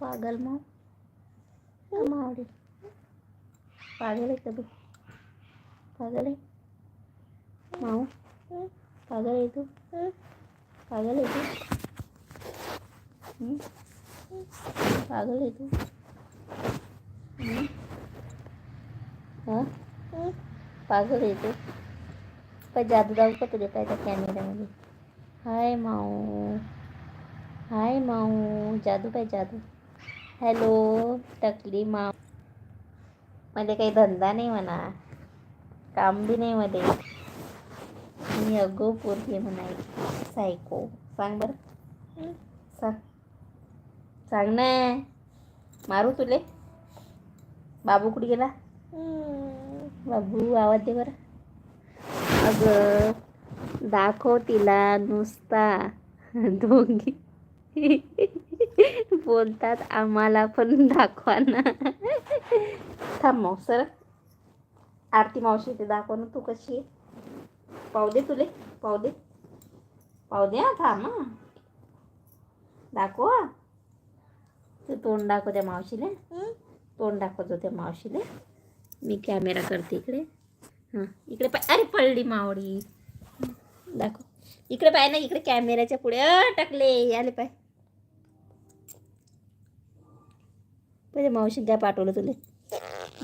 पागल माऊ मावडी पागल आहे का तू पागल आहे माऊ पागल आहे तू। पागल आहे तू। हं? पागल आहे तू। हं? हा। पागल आहे तू। पण जादू दाऊ का तुझ्या काय त्या कॅमेऱ्यामध्ये हाय माऊ हाय माऊ जादू काय जादू। हॅलो टकली मा मध्ये काही धंदा नाही म्हणा. काम बी नाही मध्ये. मी अगो पोरगी म्हणाय सायको. सांग बरं. सांग. सांग ना. मारू तुले. बाबू कुठे गेला? बाबू आवाज दे बरं. अगं दाखव तिला नुसता. दोघी बोलतात आम्हाला पण दाखवा ना. थांब मग सर आरती मावशी ते दाखव ना तू कशी आहे? पाहू दे तुले पाहू दे. पाहू दे हा थांब हा. दाखव तू तोंड दाखव त्या मावशीले. तोंड दाखवतो त्या मावशीले. मी कॅमेरा करते इकडे. हां इकडे पाय. अरे पडली मावडी दाखव. इकडे पाय ना इकडे कॅमेऱ्याच्या पुढे. टाकले. आले पाय. म्हणजे मावशी काय पाठवलं तुले.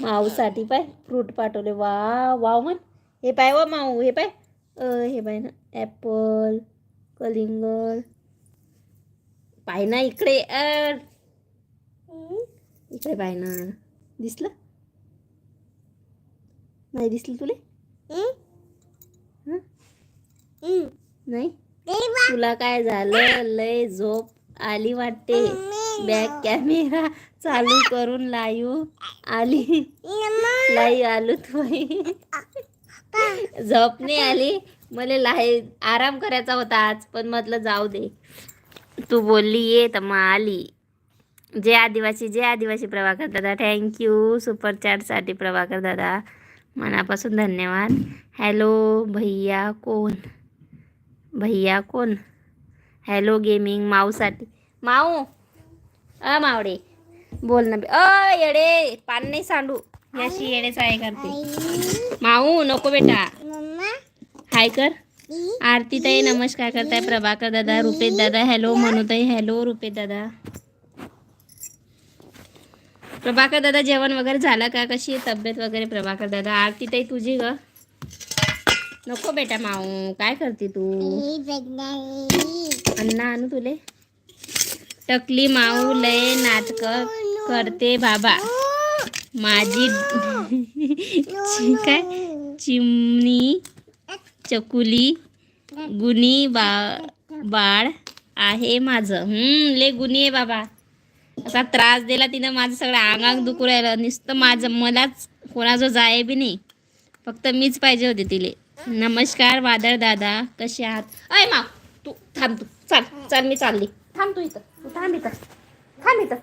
माऊसाठी पाय फ्रूट पाठवले. वा वाव म्हण हे पाय वा माऊ हे पाय. अ हे पाय ना. ॲपल कलिंगड. पाय ना इकडे. इकडे पाय ना. दिसलं? नाही दिसलं तुले? नाही? तुला काय झालं? लय झोप आली वाटते. बॅक कॅमेरा चालू करून लाईव आली. लाईव आलो तू झोप नाही आली. मला लाई आराम करायचा होता आज पण म्हटलं जाऊ दे. तू बोलली ये तर मग आली. जय आदिवासी जय आदिवासी प्रभाकर दादा थँक्यू सुपर चॅटसाठी प्रभाकर दादा मनापासून धन्यवाद. हॅलो भैया कोण? भैया कोण? हॅलो गेमिंग माऊसाठी. माऊ. अ मावडे बोल ना बे. अ येडे पान नाही सांडू. याशी येडेच आहे करते. माऊ नको बेटा. हाय कर. आरती ताई नमस्कार करताय. प्रभाकर दादा रुपेश दादा हॅलो म्हणूताई हॅलो रुपेश दादा. प्रभाकर दादा जेवण वगैरे झालं का? कशी आहे तब्येत वगैरे प्रभाकर दादा? आरती ताई तुझी ग? नको बेटा माऊ. काय करते तू? अण्णा आणू तुले? टकली माऊ लय नाटक करते बाबा. माझी काय? चिमणी चकुली गुणी बा बाळ आहे माझं. हम्म गुणी आहे बाबा. असा त्रास दिला तिनं माझं सगळं अंगांग दुखू राहिलं. नुसतं माझं मलाच कोणाचं जाय बी नाही. फक्त मीच पाहिजे होते तिले. नमस्कार वादळ दादा कसे आहात? अय मा तू थांब तू. चाल चाल मी चालली. थांब तू इथं. थांब इथं. थांब इथं.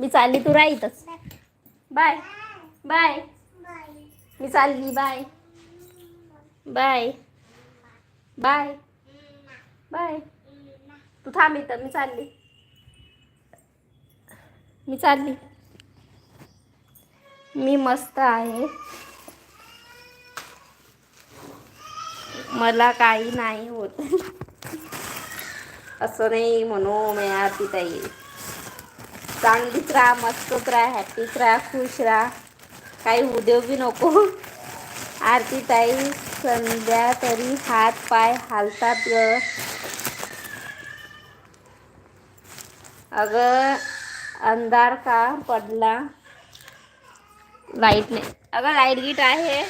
मी चालली तू राह इथंच. बाय. बाय. मी चालली. बाय. बाय. बाय. बाय. तू थांब इथं. मी चालली. मी चालली. मी मस्त आहे. मला काही नाही होत. असं नाही म्हणू मी आरती ताई. चांगलीच राहा मस्तच राहा हॅपीच राहा खुश राहा. काही उद्योग बी नको. आरती ताई संध्या तरी हात पाय हालतात ग. अगं अंधार का पडला? लाइट नाही. अगं लाइट गीट आहे.